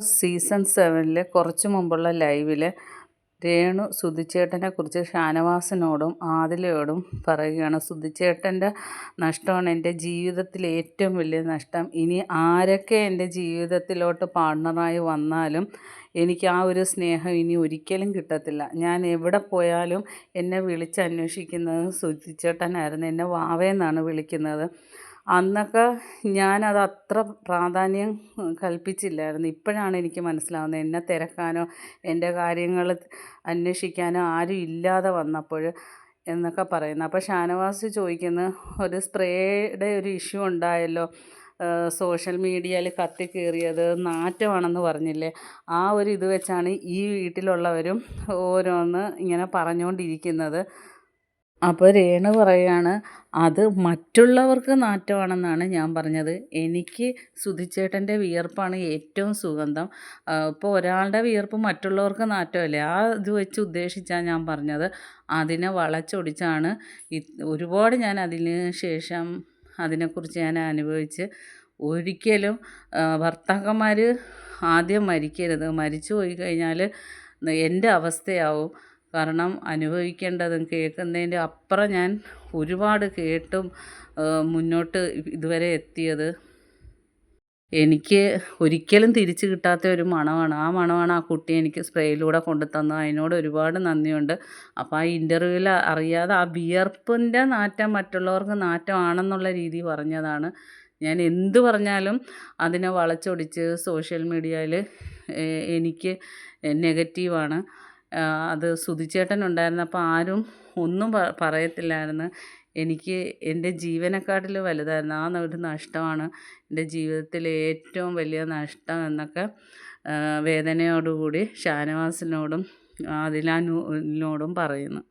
Season സെവനിൽ കുറച്ച് മുമ്പുള്ള ലൈവിൽ രേണു സുധിച്ചേട്ടനെ കുറിച്ച് ഷാനവാസിനോടും ആദിലയോടും പറയുകയാണ്. സുധിച്ചേട്ടന്റെ നഷ്ടമാണ് എന്റെ ജീവിതത്തിൽ ഏറ്റവും വലിയ നഷ്ടം. ഇനി ആരൊക്കെ എന്റെ ജീവിതത്തിലോട്ട് പാർട്ണറായി വന്നാലും എനിക്ക് ആ ഒരു സ്നേഹം ഇനി ഒരിക്കലും കിട്ടത്തില്ല. ഞാൻ എവിടെ പോയാലും എന്നെ വിളിച്ചന്വേഷിക്കുന്നത് സുധിച്ചേട്ടനായിരുന്നു. എന്നെ വാവേന്നാണ് വിളിക്കുന്നത്. അന്നൊക്കെ ഞാനത് അത്ര പ്രാധാന്യം കൽപ്പിച്ചില്ലായിരുന്നു. ഇപ്പോഴാണ് എനിക്ക് മനസ്സിലാവുന്നത് എന്നെ തിരക്കാനോ എന്റെ കാര്യങ്ങൾ അന്വേഷിക്കാനോ ആരും ഇല്ലാതെ വന്നപ്പോൾ എന്നൊക്കെ പറയുന്നത്. അപ്പോൾ ഷാനവാസ് ചോദിക്കുന്നു ഒരു സ്പ്രേയുടെ ഒരു ഇഷ്യൂ ഉണ്ടായല്ലോ സോഷ്യൽ മീഡിയയിൽ കത്തിക്കേറിയത് നാറ്റമാണെന്ന് പറഞ്ഞില്ലേ? ആ ഒരു ഇത് വെച്ചാണ് ഈ വീട്ടിലുള്ളവരും ഓരോന്ന് ഇങ്ങനെ പറഞ്ഞുകൊണ്ടിരിക്കുന്നത്. അപ്പോൾ രേണു പറയാണ് അത് മറ്റുള്ളവർക്ക് നാറ്റമാണെന്നാണ് ഞാൻ പറഞ്ഞത്. എനിക്ക് സുധിച്ചേട്ടന്റെ വിയർപ്പാണ് ഏറ്റവും സുഗന്ധം. ഇപ്പോൾ ഒരാളുടെ വിയർപ്പ് മറ്റുള്ളവർക്ക് നാറ്റമല്ലേ? ആ ഇത് വെച്ച് ഉദ്ദേശിച്ചാണ് ഞാൻ പറഞ്ഞത്. അതിനെ വളച്ചൊടിച്ചാണ് ഒരുപാട് ഞാൻ അതിന് ശേഷം അതിനെക്കുറിച്ച് ഞാൻ അനുഭവിച്ച്. ഒരിക്കലും ഭർത്താക്കന്മാർ ആദ്യം മരിക്കരുത്. മരിച്ചു പോയി കഴിഞ്ഞാൽ എന്റെ അവസ്ഥയാവും. കാരണം അനുഭവിക്കേണ്ടതും കേൾക്കുന്നതിന്റെ അപ്പുറം ഞാൻ ഒരുപാട് കേട്ടും മുന്നോട്ട് ഇതുവരെ എത്തിയത്. എനിക്ക് ഒരിക്കലും തിരിച്ചു കിട്ടാത്ത ഒരു മണമാണ്. ആ മണമാണ് ആ കുട്ടി എനിക്ക് സ്പ്രേയിലൂടെ കൊണ്ടു തന്നത് അതിനോട് ഒരുപാട് നന്ദിയുണ്ട്. അപ്പോൾ ആ ഇന്റർവ്യൂവിൽ അറിയാതെ ആ വിയർപ്പിന്റെ നാറ്റം മറ്റുള്ളവർക്ക് നാറ്റമാണെന്നുള്ള രീതി പറഞ്ഞതാണ്. ഞാൻ എന്ത് പറഞ്ഞാലും അതിനെ വളച്ചൊടിച്ച് സോഷ്യൽ മീഡിയയിൽ എനിക്ക് നെഗറ്റീവാണ്. അത് സുധിച്ചേട്ടൻ ഉണ്ടായിരുന്നപ്പോൾ ആരും ഒന്നും പറയത്തില്ലായിരുന്നു. എനിക്ക് എന്റെ ജീവനെക്കാട്ടിൽ വലുതായിരുന്നു. ആ ഒരു നഷ്ടമാണ് എന്റെ ജീവിതത്തിലെ ഏറ്റവും വലിയ നഷ്ടം എന്നൊക്കെ വേദനയോടുകൂടി ഷാനവാസിനോടും ആദിലാനോടും പറയുന്നു.